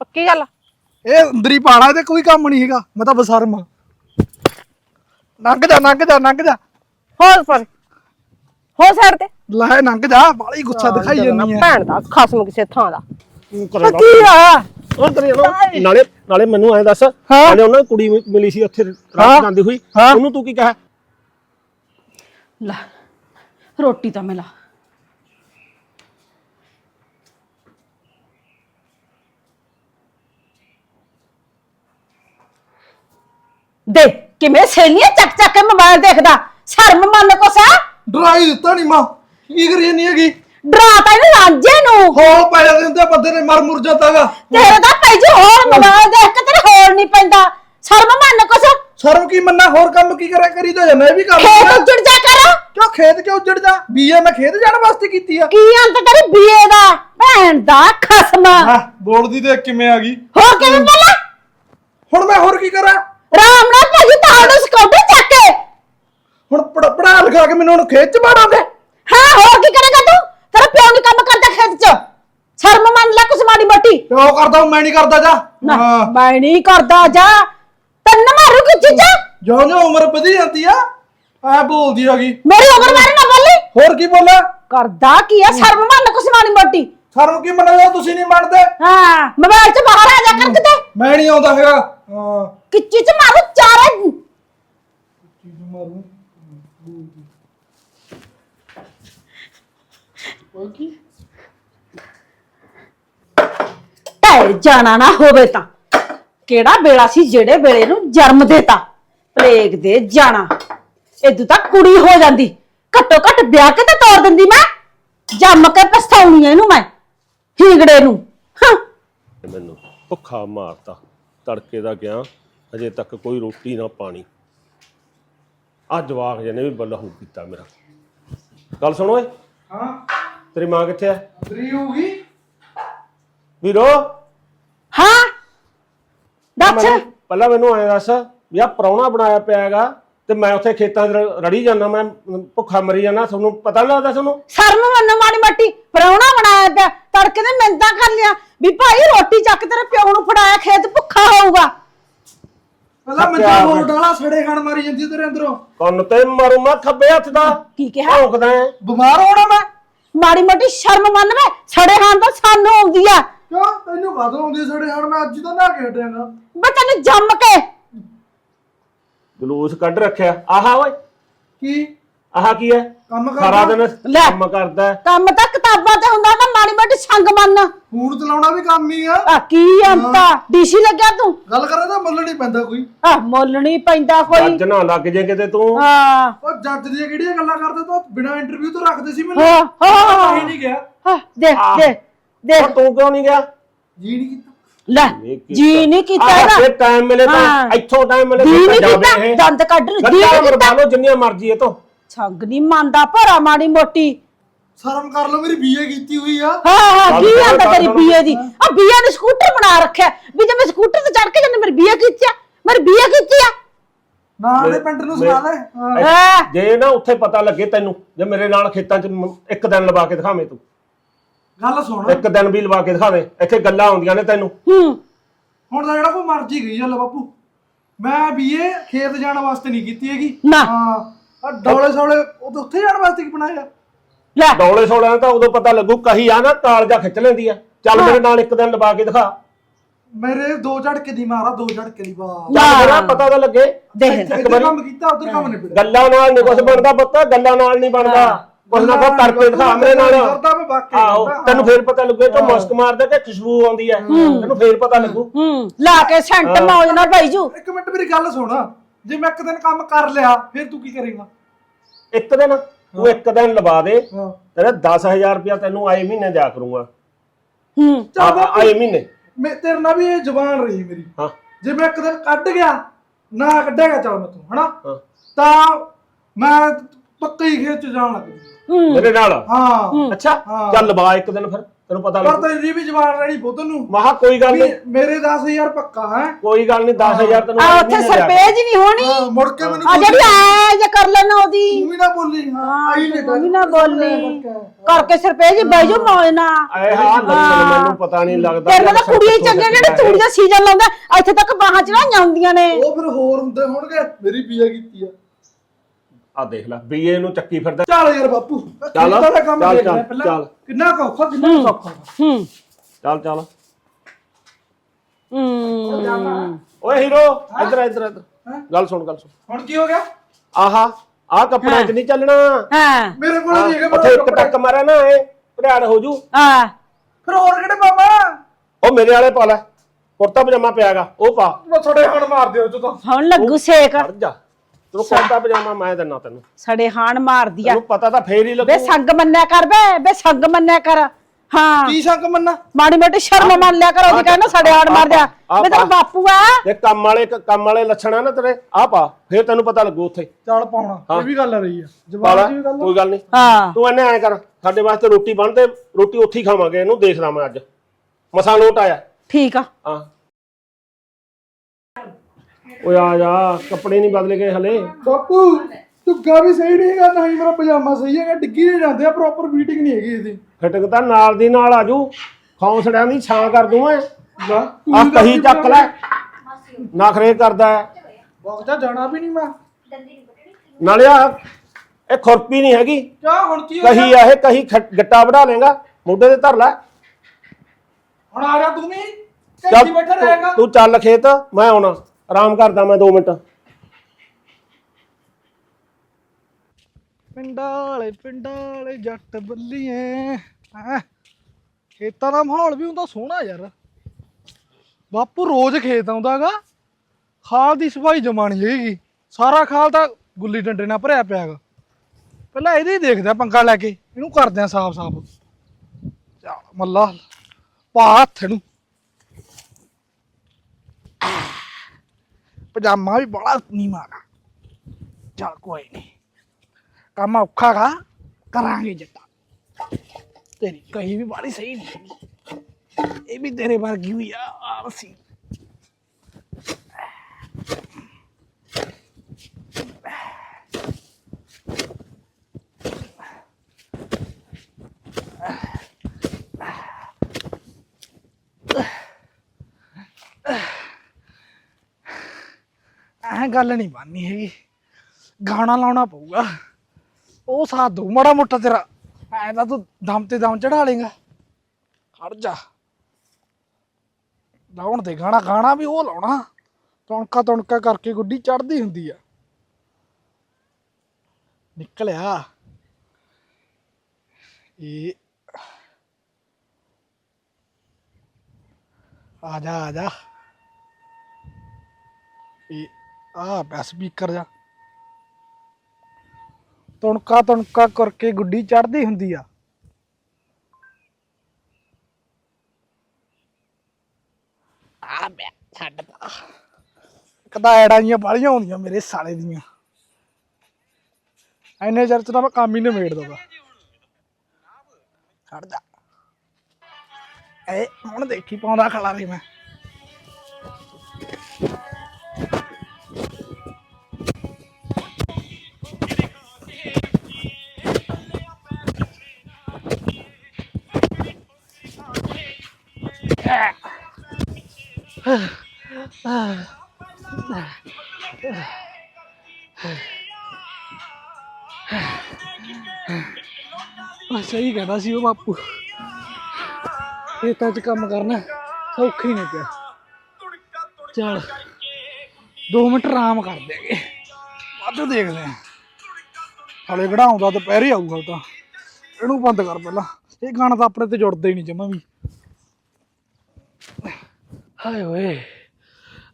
ਪੱਕੀ ਗੱਲ ਆ? ਇਹ ਅੰਦਰੀ ਪਾਣਾ ਇਹਦੇ ਕੋਈ ਕੰਮ ਨਹੀਂ ਹੈਗਾ। ਮੈਂ ਤਾਂ ਬਸਰਮ ਆ ਲੰਘ ਜਾ ਲੰਘ ਜਾ ਲੰਘ ਜਾ। ਹੋਰ ਪਰ ਹੋ ਸਾਈਡ ਤੇ? ਲੈ ਲੰਘ ਜਾ। ਬਾਲੀ ਗੁੱਸਾ ਦਿਖਾਈ ਜਾਂਦੀ ਹੈ ਭੈਣ ਦਾ ਖਸਮ ਕਿਸੇ ਥਾਂ ਦਾ। ਤੂੰ ਕੀ ਆ ਉਹ ਕਰੇ ਨਾ ਨਾਲੇ ਨਾਲੇ ਮੈਨੂੰ ਐਂ ਦੱਸ। ਨਾਲੇ ਉਹਨਾਂ ਨੂੰ ਕੁੜੀ ਮਿਲੀ ਸੀ ਉੱਥੇ। ਰਾਤ ਜਾਂਦੀ ਹੋਈ। ਉਹਨੂੰ ਤੂੰ ਕੀ ਕਹਾ? ਲੈ ਰੋਟੀ ਤਾਂ ਮਿਲਾ ਦੇ ਕਿਵੇਂ ਸੇਲੀਆਂ ਚੱਕ ਚੱਕ ਕੇ ਮੋਬਾਈਲ ਦੇਖਦਾ? ਸ਼ਰਮ ਮੰਨ ਕੋਸਾ ਡਰਾਈ ਦਿੱਤਾ ਨਹੀਂ ਮਾਂ। ਕੀ ਕਰੀ ਜਾਂਦੀ ਹੈਗੀ? ਡਰਾ ਤਾਂ ਇਹਨੂੰ ਲਾਂਜੇ ਨੂੰ। ਹੋਲ ਪੈ ਜਾਂਦੇ ਹੁੰਦੇ ਬੰਦੇ ਨੇ ਮਰ ਮੁਰ ਜਾਂਦਾਗਾ ਤੇਰੇ ਦਾ ਭਾਈ ਜੀ ਹੋਰ ਮੋਬਾਈਲ ਦੇਖ ਕੇ ਤੇਰੇ ਹੋਰ ਨਹੀਂ ਪੈਂਦਾ। ਸ਼ਰਮ ਮੰਨ ਕੋਸਾ ਸ਼ਰਮ ਕੀ ਮੰਨਾ? ਹੋਰ ਕੰਮ ਕੀ ਕਰਿਆ ਕਰੀ ਤਾਂ ਜਾਂਦਾ ਇਹ ਵੀ ਕੰਮ ਖੇਤ ਉੱਜੜ ਜਾ ਕਰ। ਕਿਉਂ ਖੇਤ ਕਿਉਂ ਉੱਜੜ ਜਾ? ਬੀਏ ਮੈਂ ਖੇਤ ਜਾਣ ਵਾਸਤੇ ਕੀਤੀ ਆ। ਕੀ ਅੰਤ ਤੇਰੀ ਬੀਏ ਦਾ? ਭੈਣ ਦਾ ਖਸਮ। ਹਾਂ ਬੋਲਦੀ ਤੇ ਕਿਵੇਂ ਆ ਗਈ। ਹੋਰ ਕਿਵੇਂ ਬੋਲਾ ਹੁਣ ਮੈਂ ਹੋਰ ਕੀ ਕਰਾਂ ਰਾਮ ਨਾਲ ਭਾਜੀ ਤੁਹਾਡੇ ਸਕੂਟਰ ਚੱਕ ਕੇ ਹੁਣ ਪੜ- ਪੜ੍ਹਾ ਲਿਖਾ ਕੇ ਮੈਨੂੰ ਹੁਣ ਖੇਤ ਚ ਮਾਰਾਂਗੇ? ਹਾਂ ਹੋਰ ਕੀ ਕਰੇਗਾ ਤੂੰ? ਤੇਰਾ ਪਿਓ ਨਹੀਂ ਕੰਮ ਕਰਦਾ ਖੇਤ 'ਚ। ਸ਼ਰਮ ਮੰਨ ਲੈ ਕੁਛ ਮਾੜੀ ਮੋਟੀ। ਕਿਉਂ ਕਰਦਾ ਮੈਂ ਨਹੀਂ ਕਰਦਾ ਜਾ। ਨਾ ਹਾਂ। ਮੈਂ ਨਹੀਂ ਕਰਦਾ ਜਾ। ਤੰਨ ਮਾਰੂ ਕਿ ਚੀਜ਼ਾਂ? ਜਿਉਂ ਜਿਉਂ ਉਮਰ ਵਧੀ ਜਾਂਦੀ ਆ ਆ ਬੋਲਦੀ ਹੈਗੀ। ਮੇਰੀ ਉਮਰ ਬਾਰੇ ਨਾ ਬੋਲੀ। ਹੋਰ ਕੀ ਬੋਲਾਂ? ਕਰਦਾ ਕੀ ਆ? ਸ਼ਰਮ ਮੰਨ ਕੁਛ ਮਾੜੀ ਮੋਟੀ। ਸ਼ਰਮ ਕੀ ਮੰਨਦਾ ਤੁਸੀਂ ਨਹੀਂ ਮੰਨਦੇ? ਹਾਂ ਮੋਬਾਈਲ 'ਚ ਬਾਹਰ ਆ ਜਾ ਕਰ ਕਿਤੇ। ਮੈਂ ਨਹੀਂ ਆਉਂਦਾ ਹੈਗਾ। ਹਾਂ। ਕਿੱਚੀ 'ਚ ਮਾਰੂ ਚਾਰੇ। ਢਹਿ ਜਾਣਾ ਨਾ ਹੋਵੇ ਤਾਂ। ਕਿਹੜਾ ਵੇਲਾ ਸੀ ਜਿਹੜੇ ਵੇਲੇ ਨੂੰ ਜਨਮ ਦੇਤਾ? ਪਲੇਗ ਦੇ ਜਾਣਾ। ਇਦੋਂ ਤਾਂ ਕੁੜੀ ਹੋ ਜਾਂਦੀ। ਘੱਟੋ ਘੱਟ ਵਿਆਹ ਕੇ ਤਾਂ ਤੋਰ ਦਿੰਦੀ ਮੈਂ। ਜੰਮ ਕੇ ਪਛਤਾਉਣੀ ਐ ਇਹਨੂੰ ਮੈਂ ਹੀਗੜੇ ਨੂੰ। ਹਾਂ। ਮੈਨੂੰ ਭੁੱਖਾ ਮਾਰਤਾ। ਤੜਕੇ ਦਾ ਗਿਆ ਅਜੇ ਤੱਕ ਕੋਈ ਰੋਟੀ ਨਾ ਪਾਣੀ। ਆ ਜਵਾਕ ਜਿਹਨੇ ਵੀ ਬਲਹੂ ਕੀਤਾ ਮੇਰਾ। ਗੱਲ ਸੁਣੋ ਓਏ। ਹਾਂ। ਤੇਰੀ ਮਾਂ ਕਿੱਥੇ ਆ? ਤਰੀ ਹੋਊਗੀ। ਵੀਰੋ। ਹਾਂ। ਦੱਸ। ਮੈਨੂੰ- ਪਹਿਲਾਂ ਮੈਨੂੰ ਐਂ ਦੱਸ ਵੀ ਆ ਪ੍ਰਾਹੁਣਾ ਬਣਾਇਆ ਪਿਆ ਹੈਗਾ ਤੇ ਮੈਂ ਉੱਥੇ ਖੇਤਾਂ 'ਚ ਰ- ਰੜੀ ਜਾਂਦਾ ਮੈਂ ਭੁੱਖਾ ਮਰੀ ਜਾਂਦਾ ਤੁਹਾਨੂੰ ਪਤਾ ਨੀ ਲੱਗਦਾ ਤੁਹਾਨੂੰ? ਸ਼ਰਮ ਮੰਨ ਮਾੜੀ ਮੱਟੀ ਪਰੌਣਾ ਬਣਾਇਆ ਪਿਆ ਤੜਕੇ ਦੇ ਮਿੰਤਾ ਕਰ ਲਿਆ ਵੀ ਭਾਈ ਰੋਟੀ ਚੱਕ ਤੇਰੇ ਪਿਓ ਨੂੰ ਫੜਾਇਆ ਖੇਤ ਭੁੱਖਾ ਹੋਊਗਾ। ਪਹਿਲਾਂ ਮੈਨੂੰ ਸੱਚਾ ਹੋਰ ਡਾਲਾ ਸੜੇ ਖਾਣ ਮਾਰੀ ਜਾਂਦੀ ਤੇਰੇ ਅੰਦਰੋਂ। ਕੰਨ ਤੇ ਮਾਰੂ ਮੈਂ ਖੱਬੇ ਹੱਥ ਦਾ। ਕੀ ਕਿਹਾ? ਭੌਂਕਦਾ ਐ। ਬਿਮਾਰ ਹੋਣਾ ਮੈਂ। ਮਾੜੀ ਮੱਟੀ ਸ਼ਰਮ ਮੰਨ ਵੇ ਸੜੇ ਹਾਂ ਤਾਂ ਸਾਨੂੰ ਆਉਂਦੀ ਆ। ਕਿਉਂ? ਤੈਨੂੰ ਕਦੋਂ ਆਉਂਦੀ ਸੜੇ ਖਾਣ ਮੈਂ ਅੱਜ ਤਾਂ ਨਾ ਹਟਿਆਗਾ। ਮੈਂ ਤੈਨੂੰ ਜੰਮ ਕੇ। ਜਲੂਸ ਕੱਢ ਰੱਖਿਆ। ਆਹਾ ਓਏ। ਕੀ? ਆਹਾ ਕੀ ਹੈ ਕੰਮ ਸਾਰਾ ਕਰਦਾ ਦਿਨ ਲੈ। ਕੰਮ ਕਰਦਾ। ਹੈ। ਕੰਮ ਤਾਂ ਕਿਤਾਬਾਂ ਤੇ ਹੁੰਦਾ ਤਾਂ ਮਾੜੀ ਮੱਟੀ ਸੰਗ ਮੰਨ ਫੋਨ ਚਲਾਉਣਾ ਵੀ ਕੰਮ ਹੀ ਆ। ਆ ਕੀ ਅੰਤਾ ਡੀਸੀ ਲੱਗਿਆ ਤੂੰ? ਗੱਲ ਕਰੇ ਤਾਂ ਮੁੱਲ ਨਹੀਂ ਪੈਂਦਾ ਕੋਈ। ਆ ਮੁੱਲ ਨਹੀਂ ਪੈਂਦਾ ਕੋਈ। ਅੱਜ ਨਾ ਲੱਗ ਜੇ ਕਿਤੇ ਤੂੰ। ਹਾਂ। ਉਹ ਜੱਜ ਦੀਆਂ ਕਿਹੜੀਆਂ ਗੱਲਾਂ ਕਰਦਾ? ਤੂੰ ਬਿਨਾਂ ਇੰਟਰਵਿਊ ਤੋਂ ਰੱਖਦੇ ਸੀ ਮੈਨੂੰ? ਹਾਂ ਹਾਂ। ਹੀ ਨਹੀਂ ਗਿਆ। ਹਾਂ, ਦੇਖ। ਦੇਖ ਦੇਖ। ਤੂੰ ਕਿਉਂ ਨਹੀਂ ਗਿਆ? ਜੀ ਨਹੀਂ ਕੀਤਾ। ਲੈ। ਜੀ ਨਹੀਂ ਕੀਤਾ। ਇਹਦਾ। ਫਿਰ ਟਾਈਮ ਮਿਲੇ ਤਾਂ। ਇੱਥੋਂ ਟਾਈਮ ਮਿਲੇ ਜੀ ਤਾਂ ਕੀਤਾ। ਜਾਵੇ ਇਹ ਦੰਦ ਕੱਢ ਜੀ ਗੱਲਾਂ ਨਹੀਂ ਕੀਤਾ। ਜਿੰਨੀਆਂ ਮਰਜ਼ੀ ਇਹ ਤੋਂ। ਛੰਗ ਨਹੀਂ ਮੰਨਦਾ ਭਰਾ ਮਾੜੀ ਮੋਟੀ। ਸ਼ਰਮ ਕਰ ਲਓ ਮੇਰੀ ਬੀਏ ਕੀਤੀ ਹੋਈ ਆ। ਹਾਂ ਹਾਂ ਕੀ ਆਂਦਾ ਤੇਰੀ। ਬੀਏ ਦੀ। ਆ ਬੀਏ ਨੇ ਸਕੂਟਰ ਬਣਾ ਰੱਖਿਆ। ਵੀ ਜੇ ਮੈਂ ਸਕੂਟਰ ਤੇ ਚੜ ਕੇ ਜਾਂਦੀ ਮੇਰੀ ਬੀਏ ਕੀਤੀ ਆ? ਮੇਰੀ ਬੀਏ ਕੀਤੀ ਆ? ਨਾ ਦੇ ਪਿੰਡ ਨੂੰ ਸੁਣਾ ਲੈ। ਹਾਂ। ਹਾਂ। ਜੇ ਨਾ ਉੱਥੇ ਪਤਾ ਲੱਗੇ ਤੈਨੂੰ ਜੇ ਮੇਰੇ ਨਾਲ ਖੇਤਾਂ 'ਚ ਮ- ਇੱਕ ਦਿਨ ਲਵਾ ਕੇ ਦਿਖਾਵੇਂ ਤੂੰ। ਗੱਲ ਸੁਣ। ਇੱਕ ਦਿਨ ਵੀ ਲਵਾ ਕੇ ਦਿਖਾ ਦੇ ਇੱਥੇ ਗੱਲਾਂ ਆਉਂਦੀਆਂ ਨੇ ਤੈਨੂੰ। ਹੂੰ। ਹੁਣ ਤਾਂ ਜਿਹੜਾ ਕੋਈ ਮਰਜ਼ੀ ਗਈ ਚੱਲ ਬਾਪੂ। ਮੈਂ ਬੀਏ ਖੇਤ ਜਾਣ ਵਾਸਤੇ ਨਹੀਂ ਕੀਤੀ ਹੈਗੀ। ਨਾ। ਹਾਂ। ਆ ਡੋਲੇ ਸੋਲੇ ਉਹ ਤਾਂ ਉੱਥੇ ਜਾਣ ਵਾਸਤੇ ਕੀ ਬਣਾਇਆ? ਲੈ। ਡੌਲੇ ਸੋਲਿਆਂ ਤਾਂ ਉਦੋਂ ਪਤਾ ਲੱਗੂ ਕਹੀ ਆ ਨਾ ਕਾਲਜਾ ਖਿੱਚ ਲੈਂਦੀ ਆ। ਚੱਲ ਮੇਰੇ ਨਾਲ ਇੱਕ ਦਿਨ ਲਵਾ ਕੇ ਦਿਖਾ। ਮੇਰੇ ਦੋ ਝੜਕੇ ਦੀ ਮਾਰਾ ਦੋ ਝੜਕੇ ਦੀ ਚੱਲ ਮੇਰਾ ਪਤਾ ਤਾਂ ਲੱਗੇ। ਦੇਖ ਇੱਧਰ ਕੰਮ ਕੀਤਾ ਉਧਰ ਕੰਮ ਨਹੀਂ ਪਿਆ ਗੱਲਾਂ ਨਾਲ ਨਹੀਂ ਕੁਝ ਬਣਦਾ ਪੁੱਤ ਗੱਲਾਂ ਨਾਲ ਨਹੀਂ ਬਣਦਾ। ਕੁਝ ਨਾ ਕੁਝ ਕਰਕੇ ਦਿਖਾ ਮੇਰੇ ਨਾਲ। ਕਰਦਾ ਮੈਂ ਵਾਕਈ ਆਹੋ ਕਰਦਾ। ਤੈਨੂੰ ਫੇਰ ਪਤਾ ਲੱਗੂ ਤੂੰ ਮਸਕ ਮਾਰਦਾ ਕਿ ਖੁਸ਼ਬੂ ਆਉਂਦੀ ਹੈ। ਤੈਨੂੰ ਫੇਰ ਪਤਾ ਲੱਗੂ। ਹੂੰ। ਲਾ ਕੇ ਸੈਂਟ ਮੌਜ ਨਾਲ ਭਾਈ ਜੂ। ਇੱਕ ਮਿੰਟ ਮੇਰੀ ਗੱਲ ਸੁਣ। ਜੇ ਮੈਂ ਇੱਕ ਦਿਨ ਕੰਮ ਕਰ ਲਿਆ ਫਿਰ ਤੂੰ ਕੀ ਕਰੇਗਾ? ਇੱਕ ਦਿਨ? ਤੂੰ ਇੱਕ ਦਿਨ ਲਵਾ ਦੇ। ਹਾਂ। ਤੇਰਾ 10000 ਰੁਪਇਆ ਤੈਨੂੰ ਆਏ ਮਹੀਨੇ ਦਿਆ ਕਰੂੰਗਾ। ਹੂੰ। ਆਏ ਮਹੀਨੇ। ਮੈਂ ਤੇਰੇ ਨਾਲ ਵੀ ਇਹ ਜ਼ੁਬਾਨ ਰਹੀ ਮੇਰੀ। ਹਾਂ। ਜੇ ਮੈਂ ਇੱਕ ਦਿਨ ਕੱਢ ਗਿਆ ਨਾ ਕੱਢੇਗਾ ਚੱਲ ਮੈਂ ਤੂੰ ਹਨਾ। ਤਾਂ ਮੈਂ ਪੱਕਾ ਹੀ ਖੇਤ ਚ ਜਾਣ ਲੱਗ ਹੂੰ। ਮੇਰੇ ਨਾਲ? ਹਾਂ। ਅੱਛਾ ਹਾਂ। ਚੱਲ ਲਵਾ ਇੱਕ ਦਿਨ ਫਿਰ। ਤੈਨੂੰ ਪਤਾ ਪਰ ਲੱਗ ਤੇਰੀ ਵੀ ਜਵਾਨ ਰਹਿਣੀ ਪੁੱਤ ਨੂੰ। ਮਹਾ ਕੋਈ ਗੱਲ ਵੀ ਨਹੀਂ। ਮੇਰੇ 10000 ਪੱਕਾ ਹੈ। ਕੋਈ ਗੱਲ ਨਹੀਂ 10000 ਤੈਨੂੰ ਆ ਉੱਥੇ। ਸਰਪੇਜ ਨਹੀਂ ਹੋਣੀ। ਹਾਂ, ਮੁੜ ਕੇ ਮੈਨੂੰ ਆ ਜਿਹੜੀ ਐ ਜੇ ਕਰ ਲੈਣਾ ਉਹਦੀ। ਤੂੰ ਵੀ ਨਾ ਬੋਲੀ। ਹਾਂ ਆਈ ਨੇ ਤੂੰ ਵੀ ਨਾ ਬੋਲੀ। ਕਰਕੇ ਸਰਪੇਜ ਬਹਿ ਜਾ ਮੌਜਨਾ ਆਏ ਹਾਂ ਮੈਨੂੰ ਪਤਾ ਨਹੀਂ ਲੱਗਦਾ ਤੇਰੇ ਨਾਲ ਤਾਂ ਕੁੜੀਆਂ ਹੀ ਚੰਗੀਆਂ ਜਿਹੜੇ ਚੂੜੀ ਦਾ ਸੀਜ਼ਨ ਲਾਉਂਦਾ ਇੱਥੇ ਤੱਕ ਬਾਹਾਂ ਚੜਾਈਆਂ ਹੁੰਦੀਆਂ ਨੇ। ਉਹ ਫਿਰ ਹੋਰ ਹੁੰਦੇ ਹੋਣਗੇ ਮੇਰੀ ਬੀਆ ਕੀਤੀ ਆ। ਆ ਦੇਖ ਲੈ ਬੀਏ ਨੂੰ ਚੱਕੀ ਫਿਰਦਾ। ਚੱਲ ਯਾਰ ਬਾਪੂ ਚੱਲ, ਚੱਲ। ਚੱਲ। ਕਿੰਨਾ ਕੁ ਔਖਾ ਕਿੰਨਾ ਕੁ ਸੌਖਾ ਹੂੰ। ਚੱਲ ਚੱਲ। ਹੂੰ। ਓਏ ਹੀਰੋ ਇੱਧਰ ਇੱਧਰ ਇੱਧਰ। ਗੱਲ ਸੁਣ ਗੱਲ ਸੁਣ। ਹੁਣ ਕੀ ਹੋ ਗਿਆ? ਆਹਾ ਆ ਕੱਪੜਿਆਂ 'ਚ ਨਹੀਂ ਚੱਲਣਾ। ਹਾਂ। ਮੇਰੇ ਕੋਲ ਨਹੀਂ ਹੈਗਾ ਉੱਥੇ ਇੱਕ ਟੱਕ ਮਾਰਿਆ ਨਾ ਇਹ ਭੜਾੜ ਹੋ ਜੂ। ਹਾਂ। ਫਿਰ ਹੋਰ ਕਿਹੜੇ ਮਾਮਾ ਉਹ ਮੇਰੇ ਵਾਲੇ ਪਾ ਲੈ। ਕੁੜਤਾ ਪਜਾਮਾ ਪਿਆਗਾ ਉਹ ਪਾ। ਉਹ ਥੋੜੇ ਹਣ ਮਾਰ ਦਿਓ ਜਦੋਂ। ਹੁਣ ਲੱਗੂ ਸੇਕ। ਖੜ ਜਾ। ਤੈਨੂੰ ਕੁੜਤਾ ਪਜਾਮਾ ਮੈਂ ਦਿੰਨਾ ਤੈਨੂੰ। ਸੜੇ ਹਾਣ ਮਾਰਦੀ ਆ। ਤੈਨੂੰ ਪਤਾ ਤਾਂ ਫੇਰ ਹੀ ਬੇ ਲੱਗੂ ਸੰਗ ਮੰਨਿਆ ਕਰ ਬੇ ਬੇ ਸੰਗ ਮੰਨਿਆ ਕਰ। ਹਾਂ। ਕੀ ਸੰਗ ਮੰਨਾ ਮਾੜੀ ਮੋਟੀ ਸ਼ਰਮ ਮੰਨ ਲਿਆ ਕਰ ਉਹਦੀ ਕਹਿੰਦਾ ਸੜੇ ਹਾਣ ਮਾਰ ਦਿਆ ਆ। ਮੈਂ ਤੇਰਾ। ਬਾਪੂ ਆ। ਇਹ ਕੰਮ ਵਾਲੇ ਕੰਮ ਵਾਲੇ ਲੱਛਣ ਆ ਨਾ ਤੇਰੇ ਆ ਪਾ ਫੇਰ ਤੈਨੂੰ ਪਤਾ ਲੱਗੂ ਉੱਥੇ। ਚੱਲ ਪਾਉਣਾ ਇਹ ਵੀ ਗੱਲ ਰਹੀ ਆ। ਜਵਾਨ ਦੀ ਵੀ ਗੱਲ। ਕੋਈ ਗੱਲ ਨਹੀਂ। ਹਾਂ। ਤੂੰ ਇਹਨੇ ਐ ਕਰ ਸਾਡੇ ਵਾਸਤੇ ਰੋਟੀ ਬਣ ਤੇ ਰੋਟੀ ਉੱਥੇ ਹੀ ਖਾਵਾਂਗੇ ਇਹਨੂੰ ਦੇਖਦਾ ਮੈਂ ਅੱਜ। ਮਸਾ ਲੋਟ ਆਇਆ। ਠੀਕ ਆ। ਹਾਂ। ਓਏ ਆ ਜਾ ਕੱਪੜੇ ਨਹੀਂ ਬਦਲੇ ਗਏ ਹਲੇ। ਬਾਪੂ ਝੁੱਗਾ ਵੀ ਸਹੀ ਨਹੀਂ ਹੈਗਾ ਨਾ ਹੀ ਮੇਰਾ ਪਜਾਮਾ ਸਹੀ ਹੈਗਾ ਡਿੱਗੀ ਨਹੀਂ ਜਾਂਦੇ ਆ ਪ੍ਰੋਪਰ ਫਿਟਿੰਗ ਨਹੀਂ ਹੈਗੀ ਇਹਦੀ। ਫਿਟਕ ਤਾਂ ਨਾਲ ਦੀ ਨਾਲ ਆਜੂ ਖੌਂਸੜਿਆਂ ਦੀ ਛਾਂ ਕਰ ਦੂੰ ਐ ਤੂੰ ਆ ਵੀ ਕਹੀ ਚੱਕ ਲੈ। ਨਖਰੇ ਕਰਦਾ ਹੈ। ਬੋਗਦਾ ਜਾਣਾ ਵੀ ਨਹੀਂ ਮੈਂ। ਨਾਲੇ ਆ ਇਹ ਖੁਰਪੀ ਨਹੀਂ ਹੈਗੀ। ਕਿਆ ਹੁਣ ਕੀ ਹੋ ਕਹੀ ਗਿਆ? ਆ ਇਹ ਕਹੀ ਖੱਟ- ਗੱਟਾ ਵੜਾ ਲੇਗਾ ਮੋਢੇ ਤੇ ਧਰ ਲੈ। ਹੁਣ ਆ ਜਾ ਤੂੰ ਵੀ। ਚੱਲ ਕੈਂਚੀ ਬੈਠਾ ਰਹੇਗਾ। ਤੂੰ ਚੱਲ ਖੇਤ ਮੈਂ ਆਉਣਾ। ਆਰਾਮ ਕਰਦਾ ਮੈਂ 2 ਮਿੰਟ। ਪਿੰਡਾਂ ਵਾਲੇ ਪਿੰਡਾਂ ਵਾਲੇ ਜੱਟ ਬੱਲੀਏ। ਹੈਂ? ਖੇਤਾਂ ਦਾ ਮਾਹੌਲ ਵੀ ਹੁੰਦਾ ਸੋਹਣਾ ਯਾਰ। ਬਾਪੂ ਰੋਜ਼ ਖੇਤ ਆਉਂਦਾਗਾ। ਖਾਲ ਦੀ ਸਫ਼ਾਈ ਜਮਾਣੀ ਹੈਗੀ। ਸਾਰਾ ਖਾਲ ਤਾਂ ਗੁੱਲੀ ਡੰਡੇ ਨਾਲ ਭਰਿਆ ਪਿਆ ਪਿਆਗਾ। ਪਹਿਲਾਂ ਇਹਦੇ ਹੀ ਦੇਖਦੇ ਆ ਪੰਗਾ ਲੈ ਕੇ। ਇਹਨੂੰ ਕਰਦੇ ਆ ਸਾਫ਼ ਸਾਫ਼ ਚੱਲ ਮੱਲਾ। ਪਾ ਹੱਥ ਨੂੰ ਪਜਾਮਾ ਵੀ ਬੜਾ ਨੀਵਾਂ ਗਾ। ਚੱਲ ਕੋਈ ਨਹੀਂ ਕੰਮ ਔਖਾ ਗਾ, ਕਰਾਂਗੇ ਜੱਟਾ। ਤੇਰੀ ਕਹੀ ਵੀ ਬਾੜੀ ਸਹੀ ਨਹੀਂ ਹੈਗੀ। ਇਹ ਵੀ ਤੇਰੇ ਵਰਗੀ ਹੋਈ ਆ ਆਲਸੀ ਐ ਗੱਲ ਨਹੀਂ ਬਣਨੀ ਹੈਗੀ। ਗਾਣਾ ਲਾਉਣਾ ਪਊਗਾ। ਉਹ ਸਾਥ ਦੂ ਮਾੜਾ ਮੋਟਾ ਤੇਰਾ। ਐ ਤਾਂ ਤੂੰ ਦਮ ਤੇ ਦਮ ਚੜਾ ਲੇਗਾ ਖੜ ਜਾ। ਲਾਉਣ ਦੇ ਗਾਣਾ ਗਾਣਾ ਵੀ ਉਹ ਲਾਉਣਾ। ਤਣਕਾ ਤਣਕਾ ਕਰਕੇ ਗੁੱਡੀ ਚੜਦੀ ਹੁੰਦੀ ਆ। ਨਿਕਲਿਆ। ਇਹ ਆ ਜਾ ਆ ਜਾ। ਇਹ ਆ ਪਿਆ ਸਪੀਕਰ ਜਾ। ਤੁਣਕਾ ਤੁਣਕਾ ਕਰਕੇ ਗੁੱਡੀ ਚੜਦੀ ਹੁੰਦੀ ਆ। ਆ ਬੈ ਛੱਡਦਾ। ਕਦਾ ਐੜਾਂ ਬਾਲੀਆਂ ਹੁੰਦੀਆਂ ਮੇਰੇ ਸਾਲੇ ਦੀਆਂ। ਐਨੇ ਚਿਰ ਚ ਤਾਂ ਮੈਂ ਕੰਮ ਹੀ ਨਿਮੇੜ ਦਦਾ ਛੱਡ ਜਾ। ਏ ਹੁਣ ਦੇਖੀ ਪਾਉਂਦਾ ਖਲਾਰੀ ਮੈਂ। ਆ ਸਹੀ ਕਹਿੰਦਾ ਸੀ ਉਹ ਬਾਪੂ। ਖੇਤਾਂ 'ਚ ਕੰਮ ਕਰਨਾ ਸੌਖਾ ਹੀ ਨਹੀਂ ਪਿਆ। ਚਲ 2 ਮਿੰਟ ਆਰਾਮ ਕਰ ਦੇਗੇ ਬਾਅਦ ਦੇਖਦੇ ਆ ਹਲੇ ਕਿਹੜਾ ਆਉਂਦਾ ਦੁਪਹਿਰੇ ਆਊਗਾ ਤਾਂ। ਇਹਨੂੰ ਬੰਦ ਕਰ ਪਹਿਲਾਂ। ਇਹ ਗਾਣਾ ਤਾਂ ਆਪਣੇ ਤੇ ਜੁੜਦਾ ਹੀ ਨਹੀਂ ਜਮਾ ਵੀ। ਹਾਏ ਓਏ।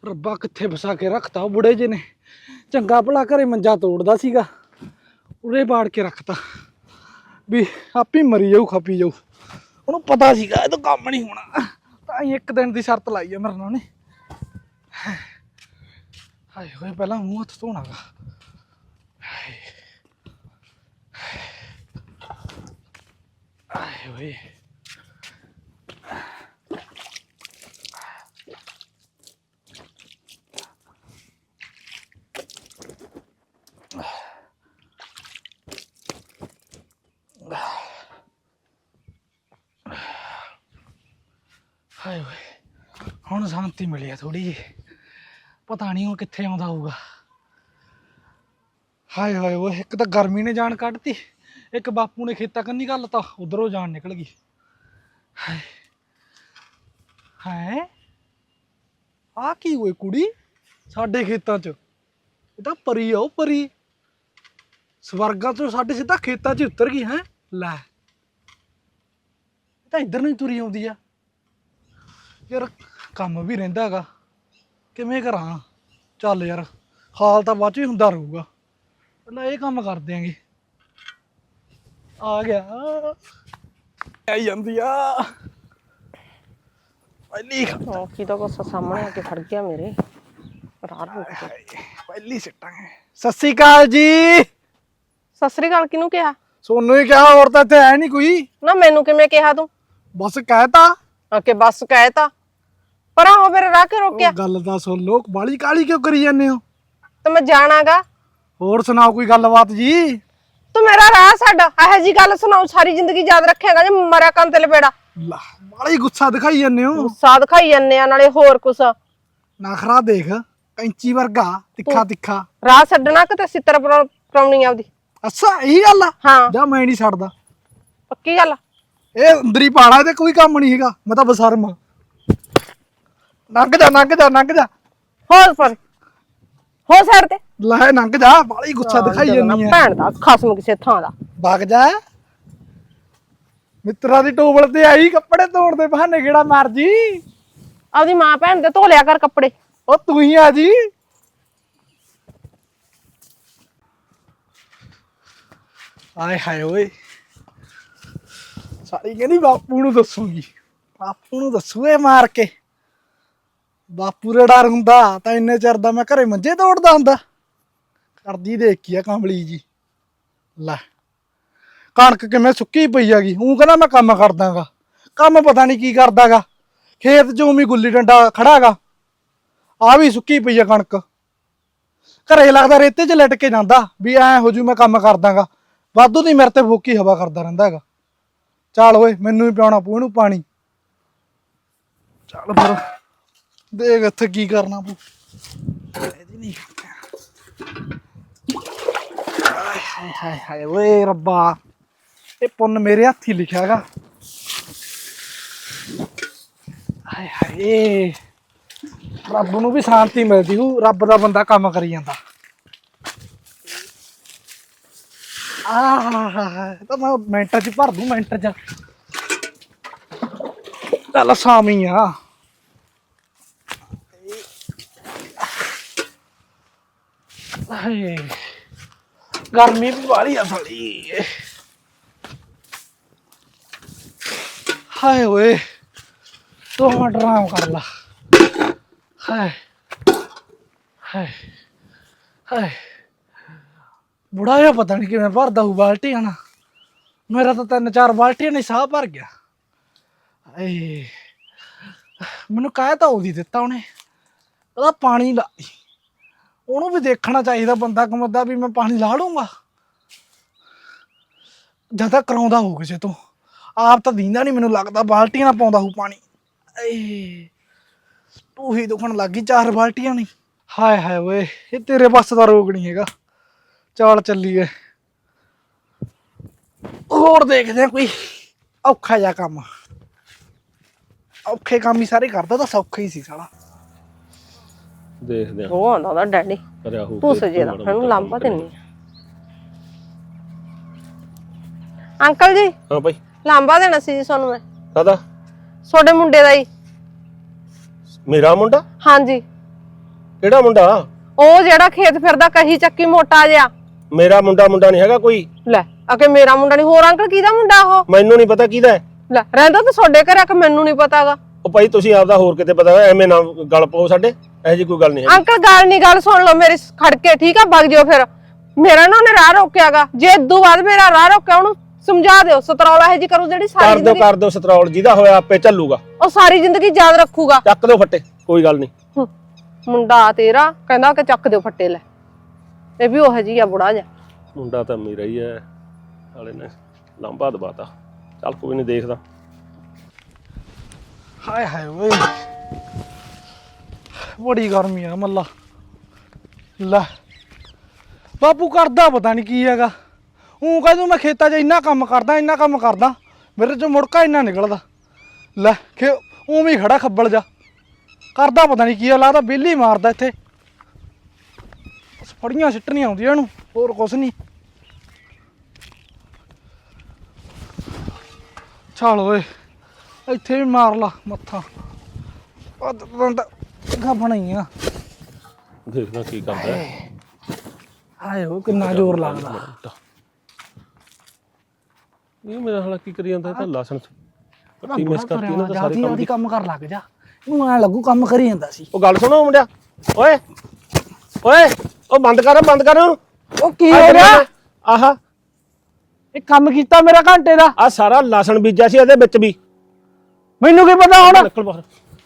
ਰੱਬਾ ਕਿੱਥੇ ਫਸਾ ਕੇ ਰੱਖਤਾ ਉਹ ਬੁੜੇ ਜੇ ਨੇ ਚੰਗਾ ਭਲਾ ਘਰੇ ਮੰਜਾ ਤੋੜਦਾ ਸੀਗਾ। ਉਰੇ ਬਾੜ ਕੇ ਰੱਖਤਾ। ਵੀ ਆਪੇ ਮਰੀ ਜਾਊ, ਖਪੀ ਜਾਊ। ਉਹਨੂੰ ਪਤਾ ਸੀਗਾ, ਇਹ ਤਾਂ ਕੰਮ ਨਹੀਂ ਹੋਣਾ। ਤਾਂ ਹੀ ਇੱਕ ਦਿਨ ਦੀ ਸ਼ਰਤ ਲਾਈ ਆ ਮੇਰੇ ਨਾਲ ਨੇ ਹਾਏ ਹੋਏ ਪਹਿਲਾਂ ਮੂੰਹ ਹੱਥ ਧੋਣਾਗਾ। ਹਾਏ। ਹੋਏ ਹਾਏ ਓਏ, ਹੁਣ ਸ਼ਾਂਤੀ ਮਿਲੀ ਆ ਥੋੜੀ ਜੀ ਪਤਾ ਨਹੀਂ ਉਹ ਕਿੱਥੇ ਆਉਂਦਾ ਹੋਊਗਾ। ਹਾਏ ਹਾਏ ਓਏ, ਇੱਕ ਤਾਂ ਗਰਮੀ ਨੇ ਜਾਨ ਕੱਢਤੀ, ਇੱਕ ਬਾਪੂ ਨੇ ਖੇਤਾਂ ਕੰਨੀ ਗੱਲ ਤਾਂ, ਉਧਰੋਂ ਜਾਨ ਨਿਕਲ ਗਈ। ਹਾਏ, ਹੈ? ਆ ਕੀ ਓਏ ਕੁੜੀ, ਸਾਡੇ ਖੇਤਾਂ 'ਚ? ਇਹ ਤਾਂ ਪਰੀ ਆ ਉਹ ਪਰੀ। ਸਵਰਗਾਂ ਤੋਂ ਸਾਡੇ ਸਿੱਧਾ ਖੇਤਾਂ 'ਚ ਉਤਰ ਗਈ, ਹੈ? ਲੈ। ਇਹ ਤਾਂ ਇੱਧਰ ਨੂੰ ਹੀ ਤੁਰੀ ਆਉਂਦੀ ਆ। ਯਾਰ ਕੰਮ ਵੀ ਰਹਿੰਦਾ ਹੈਗਾ। ਕਿਵੇਂ ਕਰਾਂ? ਚੱਲ ਯਾਰ ਹਾਲ ਤਾਂ ਬਾਅਦ ਚ ਹੀ ਹੁੰਦਾ ਰਹੂਗਾ। ਪਹਿਲਾਂ ਇਹ ਕੰਮ ਕਰ ਦਿਆਂਗੇ। ਆ ਗਿਆ। ਆਈ ਜਾਂਦੀ ਆ। ਪਹਿਲੀ ਉਹ ਕੀ ਤਾਂ ਕੁਛ ਸਾਹਮਣੇ ਆ ਕੇ ਖੜ ਗਿਆ ਮੇਰੇ। ਰਾਰ ਕੇ। ਪਹਿਲੀ ਸਿੱਟਾਂਗੇ ਸਤਿ ਸ੍ਰੀ ਅਕਾਲ ਜੀ। ਸਤਿ ਸ੍ਰੀ ਅਕਾਲ ਕਿਹਨੂੰ ਕਿਹਾ? ਸੋਨੂੰ ਹੀ ਕਿਹਾ ਹੋਰ ਤਾਂ ਇੱਥੇ ਹੈ ਨਹੀਂ ਕੋਈ। ਨਾ ਮੈਨੂੰ ਕਿਵੇਂ ਕਿਹਾ ਤੂੰ? ਬਸ ਕਹਿਤਾ। ਓਕੇ ਬਸ ਕਹਿਤਾ। ਪਰ ਉਹ ਮੇਰੇ ਰਾਹ ਕੇ ਰੋਕਿਆ ਗੱਲ ਤਾਂ ਸੁਣ ਲੋਕ ਬਾਲੀ ਕਾਲੀ ਕਿਉਂ ਕਰੀ ਜਾਂਦੇ ਹੋ? ਤੇ ਮੈਂ ਜਾਣਾਗਾ। ਹੋਰ ਸੁਣਾਓ ਕੋਈ ਗੱਲਬਾਤ ਜੀ? ਤੂੰ ਮੇਰਾ ਰਾਹ ਛੱਡ ਇਹੋ ਜੀ ਗੱਲ ਸੁਣਾਉ ਸਾਰੀ ਜ਼ਿੰਦਗੀ ਯਾਦ ਰੱਖੇਗਾ ਜੇ ਮਰਿਆ ਕੰਨ ਤੇ ਲਪੇੜਾ। ਲਾ ਬਾਲੀ ਗੁੱਸਾ ਦਿਖਾਈ ਜਾਂਦੇ ਹੋ। ਸਾਦ ਖਾਈ ਜੰਨੇ ਆ ਨਾਲੇ ਹੋਰ ਕੁਛ। ਨਖਰਾ ਦੇਖ ਕੈਂਚੀ ਵਰਗਾ ਤਿੱਖਾ ਤਿੱਖਾ। ਰਾਹ ਛੱਡਣਾ ਕਿਤੇ ਸਿੱਤਰ ਪਰਾਉ- ਪਰਾਉਣੀ ਆਪਦੀ ਅੱਛਾ ਇਹੀ ਗੱਲ ਆ? ਹਾਂ। ਜਾਂ ਮੈਂ ਨਹੀਂ ਛੱਡਦਾ? ਪੱਕੀ ਗੱਲ ਆ। ਇਹ ਅੰਦਰ ਹੀ ਪਾਣਾ ਤੇ ਕੋਈ ਕੰਮ ਨਹੀਂ ਹੈਗਾ। ਮੈਂ ਤਾਂ ਬਸਰਮ ਆ। ਲੰਘ ਜਾ ਲੰਘ ਜਾ ਲੰਘ ਜਾ। ਹੋਰ ਪਰ ਹੋ ਸਾਈਡ ਤੇ। ਲੈ ਲੰਘ ਜਾ ਬਾਲੀ ਗੁੱਸਾ ਦਿਖਾਈ ਜਾਂਦੀ ਆ। ਭੈਣ ਦਾ ਖਸਮ ਕਿਸੇ ਥਾਂ ਦਾ। ਵਗ ਜਾ। ਮਿੱਤਰਾਂ ਦੀ ਟੋਬਲ ਤੇ ਆਈ ਕੱਪੜੇ ਧੋਣ ਦੇ ਬਹਾਨੇ ਕਿਹੜਾ ਮਰਜ਼ੀ। ਆਪਦੀ ਮਾਂ ਭੈਣ ਦੇ ਧੋ ਲਿਆ ਕਰ ਕੱਪੜੇ। ਉਹ ਤੂੰ ਹੀ ਆ ਜੀ। ਆਏ ਹਾਏ ਓਏ। ਸਾਰੀ ਕਹਿੰਦੀ ਬਾਪੂ ਨੂੰ ਦੱਸੂਗੀ। ਬਾਪੂ ਨੂੰ ਦੱਸੂ ਇਹ ਮਾਰ ਕੇ। ਬਾਪੂ ਦਾ ਡਰ ਹੁੰਦਾ, ਤਾਂ ਇੰਨੇ ਚਿਰ ਦਾ ਮੈਂ ਘਰੇ ਮੰਜੇ ਤੋੜਦਾ ਹੁੰਦਾ। ਕਰਦੀ ਦੇਖ ਆ ਕੰਬਲੀ ਜੀ। ਲੈ, ਕਣਕ ਕਿਵੇਂ ਸੁੱਕੀ ਪਈ ਹੈਗੀ ਉਹ ਕਹਿੰਦਾ ਮੈਂ ਕੰਮ ਕਰਦਾਗਾ। ਕੰਮ ਪਤਾ ਨਹੀਂ ਕੀ ਕਰਦਾਗਾ। ਖੇਤ 'ਚ ਉਵੇਂ ਗੁੱਲੀ ਡੰਡਾ ਖੜਾਗਾ। ਆ ਵੀ ਸੁੱਕੀ ਪਈ ਆ ਕਣਕ। ਘਰੇ ਲੱਗਦਾ ਰੇਤੇ 'ਚ ਲਟਕ ਕੇ ਜਾਂਦਾ, ਵੀ ਐ ਹੋ ਜੂ ਮੈਂ ਕੰਮ ਕਰਦਾਗਾ। ਵਾਧੂ ਦੀ ਮੇਰੇ ਤੇ ਫੋਕੀ ਹਵਾ ਕਰਦਾ ਰਹਿੰਦਾ ਹੈਗਾ। ਚੱਲ ਓਏ, ਮੈਨੂੰ ਵੀ ਪਿਆਉਣਾ ਪੂ ਇਹਨੂੰ ਪਾਣੀ। ਚੱਲ ਫਿਰ। ਦੇਖ ਇੱਥੇ ਕੀ ਕਰਨਾ ਪੂ ਇਹਦੀ ਨਹੀਂ ਹਾਏ ਹਾਏ ਹਾਏ, ਓਏ ਰੱਬਾ। ਇਹ ਪੁੰਨ ਮੇਰੇ ਹੱਥੀ ਲਿਖਿਆ ਹੈਗਾ। ਹਾਏ ਹਾਏ ਰੱਬ ਨੂੰ ਵੀ ਸ਼ਾਂਤੀ ਮਿਲਦੀ ਹੂ ਰੱਬ ਦਾ ਬੰਦਾ ਕੰਮ ਕਰੀ ਜਾਂਦਾ। ਆਹ ਤਾਂ ਮੈਂ ਮਿੰਟਾਂ ਚ ਭਰ ਦੂੰ, ਮਿੰਟ ਚ। ਚੱਲ ਸਾਮੀ ਆ। ਹਾਏ। ਗਰਮੀ ਵੀ ਬਾਹਲੀ ਆ ਸਾਲੀ। ਹਾਏ ਓਏ। ਤੂੰ ਮਿੰਟ ਆਰਾਮ ਕਰ ਲਾ। ਹਾਏ। ਹਾਏ। ਹਾਏ। ਬੁੜਾ ਜਿਹਾ ਪਤਾ ਨਹੀਂ ਕਿਵੇਂ ਭਰਦਾ ਹੂ ਬਾਲਟੀਆਂ ਨਾ। ਮੇਰਾ ਤਾਂ ਤਿੰਨ ਚਾਰ ਬਾਲਟੀਆਂ ਨੇ ਸਾਹ ਭਰ ਗਿਆ। ਏ ਮੈਨੂੰ ਕਹਿ ਤਾਂ ਉਹਦੀ ਦਿੱਤਾ ਉਹਨੇ। ਉਹਦਾ ਪਾਣੀ ਲਾ ਉਹਨੂੰ ਵੀ ਦੇਖਣਾ ਚਾਹੀਦਾ ਬੰਦਾ ਕਮਦਾ ਵੀ ਮੈਂ ਪਾਣੀ ਲਾ ਲੂੰਗਾ ਜ਼ਿਆਦਾ ਕਰਾਉਂਦਾ ਹੋਊ ਕਿਸੇ ਤੋਂ। ਆਪ ਤਾਂ ਦੀਂਦਾ ਨਹੀਂ, ਮੈਨੂੰ ਲੱਗਦਾ ਬਾਲਟੀਆਂ ਨਾਲ ਪਾਉਂਦਾ ਹੋਊ ਪਾਣੀ। ਏ ਤੂੰ ਹੀ ਦੁਖਣ ਲੱਗੀ ਚਾਰ ਬਾਲਟੀਆਂ ਨਹੀਂ ਹਾਏ ਹਾਏ ਓਏ, ਇਹ ਤੇਰੇ ਬਸ ਦਾ ਰੋਗ ਨਹੀਂ ਹੈਗਾ। ਚਾਲ ਚੱਲੀਏ ਹੋਰ ਦੇਖਦੇ ਆ ਕੋਈ ਔਖਾ ਜਿਹਾ ਕੰਮ। ਔਖੇ ਕੰਮ ਹੀ ਸਾਰੇ ਕਰਦਾ, ਤਾਂ ਸੌਖਾ ਹੀ ਸੀ ਸਾਲਾ। ਦੇਖਦੇ ਆ। ਉਹ ਆਉਂਦਾ ਉਹਦਾ ਡੈਡੀ। ਕਰਿਆ ਹੋਊ ਤੂੰ ਸਜੇ ਦਾ ਇਹਨੂੰ ਲਾਂਬਾ ਦਿੰਨੀ ਅੰਕਲ ਜੀ ਹਾਂ ਭਾਈ। ਲਾਂਬਾ ਦੇਣਾ ਸੀ ਜੀ ਤੁਹਾਨੂੰ ਮੈਂ। ਕਾਦਾ ਤੁਹਾਡੇ ਮੁੰਡੇ ਦਾ ਹੀ ਮੇਰਾ ਮੁੰਡਾ? ਹਾਂਜੀ। ਕਿਹੜਾ ਮੁੰਡਾ? ਉਹ ਜਿਹੜਾ ਖੇਤ ਫਿਰਦਾ ਕਹੀ ਚੱਕੀ ਮੋਟਾ ਜਿਹਾ। ਮੇਰਾ ਮੁੰਡਾ ਮੁੰਡਾ ਨਹੀਂ ਹੈਗਾ ਕੋਈ। ਲੈ ਅਕੇ ਮੇਰਾ ਮੁੰਡਾ ਨਹੀਂ ਹੋਰ ਅੰਕਲ ਕਿਹਦਾ ਮੁੰਡਾ ਉਹ? ਮੈਨੂੰ ਨਹੀਂ ਪਤਾ ਕਿਹਦਾ। ਹੈ। ਲੈ ਰਹਿੰਦਾ ਤਾਂ ਤੁਹਾਡੇ ਘਰ ਆ ਕਿ ਮੈਨੂੰ ਨਹੀਂ ਪਤਾਗਾ। ਉਹ ਭਾਈ ਤੁਸੀਂ ਆਪਦਾ ਹੋਰ ਕਿਤੇ ਪਤਾ ਐਵੇਂ ਨਾ ਗੱਲ ਪਾਓ ਸਾਡੇ। ਇਹੋ ਜੀ ਕੋਈ ਗੱਲ ਨਹੀਂ ਹੈ ਅੰਕਲ ਗੱਲ ਨਹੀਂ ਗੱਲ ਸੁਣ ਲਓ ਮੇਰੀ ਖੜ ਕੇ ਠੀਕ ਆ? ਵਗ ਜਿਓ ਫਿਰ। ਮੇਰਾ ਨਾ ਉਹਨੇ ਰਾਹ ਰੋਕਿਆਗਾ। ਜੇ ਇਦੋਂ ਬਾਅਦ ਮੇਰਾ ਰਾਹ ਰੋਕਿਆ ਉਹਨੂੰ ਸਮਝਾ ਦਿਓ ਸਤਰੌਲਾ ਇਹ ਜੀ ਕਰੂ ਜਿਹੜੀ ਸਾਰੀ ਕਰ ਦਿਓ ਜ਼ਿੰਦਗੀ ਕਰ ਦਿਓ ਸਤਰੌਲ ਜਿਹਦਾ ਹੋਇਆ ਆਪੇ ਚੱਲੂਗਾ। ਉਹ ਸਾਰੀ ਜ਼ਿੰਦਗੀ ਯਾਦ ਰੱਖੂਗਾ। ਚੱਕ ਦਿਓ ਫੱਟੇ ਕੋਈ ਗੱਲ ਨਹੀਂ। ਹੂੰ, ਮੁੰਡਾ ਤੇਰਾ ਕਹਿੰਦਾ ਕਿ ਚੱਕ ਦਿਓ ਫੱਟੇ ਲੈ। ਇਹ ਵੀ ਉਹ ਜੀ ਆ ਬੁੜਾ ਜਿਹਾ। ਮੁੰਡਾ ਤਾਂ ਮੇਰਾ ਹੀ ਹੈ। ਸਾਲੇ ਨੇ ਲਾਂਬਾ ਦਬਾਤਾ। ਚੱਲ ਕੋਈ ਨਹੀਂ ਦੇਖਦਾ। ਹਾਏ ਹਾਏ ਓਏ। ਬੜੀ ਗਰਮੀ ਆ ਮੱਲਾ। ਲੈ, ਬਾਪੂ ਕਰਦਾ ਪਤਾ ਨਹੀਂ ਕੀ ਹੈਗਾ। ਉਹ ਕਹਿੰਦਾ ਮੈਂ ਖੇਤਾਂ 'ਚ ਇੰਨਾ ਕੰਮ ਕਰਦਾ, ਇੰਨਾ ਕੰਮ ਕਰਦਾ, ਮੇਰੇ 'ਚੋਂ ਮੁੜਕਾ ਇੰਨਾ ਨਿਕਲਦਾ। ਲੈ, ਖੇ ਉਵੇਂ ਹੀ ਖੜਾ ਖੱਬਲ ਜਾ। ਕਰਦਾ ਪਤਾ ਨਹੀਂ ਕੀ ਆ ਲੱਗਦਾ ਬਿੱਲੀ ਮਾਰਦਾ ਇੱਥੇ। ਫੜੀਆਂ ਸਿੱਟਣੀਆਂ ਆਉਂਦੀਆਂ ਇਹਨੂੰ, ਹੋਰ ਕੁਛ ਨਹੀਂ ਚਲ ਓਏ, ਇੱਥੇ ਵੀ ਮਾਰ ਲਾ ਮੱਥਾ। ਅੱਧ ਦੰਦ ਗਾ ਬਣਾਈਆਂ? ਦੇਖਣਾ ਕੀ ਕਰਦਾ ਹੈ। ਹਾਏ ਓ ਕਿੰਨਾ ਜ਼ੋਰ ਲੱਗਦਾ। ਇਹ ਮੇਰਾ ਹਾਲਾ ਕੀ ਕਰੀ ਜਾਂਦਾ ਇਹ ਤਾਂ ਲਾਸਣ ਪੱਤੀ ਮਿਸ ਕਰਤੀ ਦਾ ਸਾਰੇ ਕੰਮ ਜਲਦੀ ਕੰਮ ਕਰ ਲੱਗ ਜਾ। ਇਹਨੂੰ ਐ ਲੱਗੂ ਕੰਮ ਕਰੀ ਜਾਂਦਾ ਸੀ। ਉਹ ਗੱਲ ਸੁਣੋ ਮੁੰਡਿਆ। ਓਏ ਓਏ ਉਹ ਬੰਦ ਕਰ ਬੰਦ ਕਰ। ਉਹ ਕੀ ਹੋ ਗਿਆ? ਆਹਾ। ਇਹ ਕੰਮ ਕੀਤਾ ਮੇਰਾ ਘੰਟੇ ਦਾ। ਆ ਸਾਰਾ ਲਸਣ ਬੀਜਿਆ ਸੀ ਇਹਦੇ ਵਿੱਚ ਵੀ। ਮੈਨੂੰ ਕੀ ਪਤਾ ਹੁਣ? ਨਿਕਲ ਬਾਹਰ।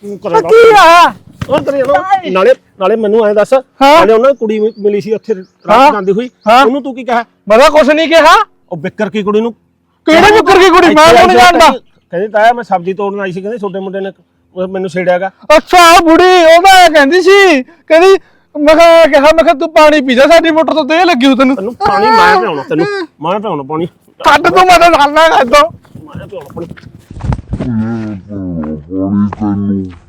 ਤੂੰ ਉਹ ਕਰ ਕੀ ਆ? ਉਹ ਕਰੀ ਜਾਣਾ। ਨਾਲੇ ਨਾਲੇ ਮੈਨੂੰ ਐਂ ਦੱਸ। ਨਾਲੇ ਉਹਨਾਂ ਨੂੰ ਕੁੜੀ ਮਿਲੀ ਸੀ ਉੱਥੇ। ਰਾਤ ਜਾਂਦੀ ਹੋਈ। ਉਹਨੂੰ ਤੂੰ ਕੀ ਕਹਾ? ਮੈਂ ਤਾਂ ਕੁਛ ਨਹੀਂ ਕਿਹਾ। ਉਹ ਬਿੱਕਰ ਕੀ ਕੁੜੀ ਨੂੰ? ਕਿਹੜੇ ਮੁੱਕਰ ਕੀ ਕੁੜੀ? ਮੈਂ ਕੌਣ ਜਾਣਦਾ? ਕਹਿੰਦੀ ਤਾਇਆ ਮੈਂ ਸਬਜ਼ੀ ਤੋੜਨ ਆਈ ਸੀ। ਕਹਿੰਦੇ ਛੋਟੇ ਮੁੰਡੇ ਨੇ ਮੈਨੂੰ ਛੇੜਿਆਗਾ। ਅੱਛਾ ਬੁੜੀ ਉਹ ਮੈਂ ਕਹਿੰਦੀ ਸੀ। ਕਹਿੰਦੀ ਮੈਂ ਕਿਹਾ ਮੈਂ ਕਿਹਾ ਤੂੰ ਪਾਣੀ ਪੀ ਜਾ ਸਾਡੀ ਮੋਟਰ ਤੋਂ ਤੇ ਲੱਗੀ ਹੋ ਤੈਨੂੰ। ਤੈਨੂੰ ਪਾਣੀ ਮੈਂ ਪਿਆਉਣਾ ਤੈਨੂੰ। ਮੈਂ ਪਿਆਉਣਾ ਪਾਣੀ। ਕੱਢ ਤੂੰ ਮੈਂ ਤਾਂ ਖਾਣਾ ਖਾਦਾ ਮੈਂ ਪਿਆਉਣਾ ਪਾਣੀ। ਪਾਣੀ ਤੈਨੂੰ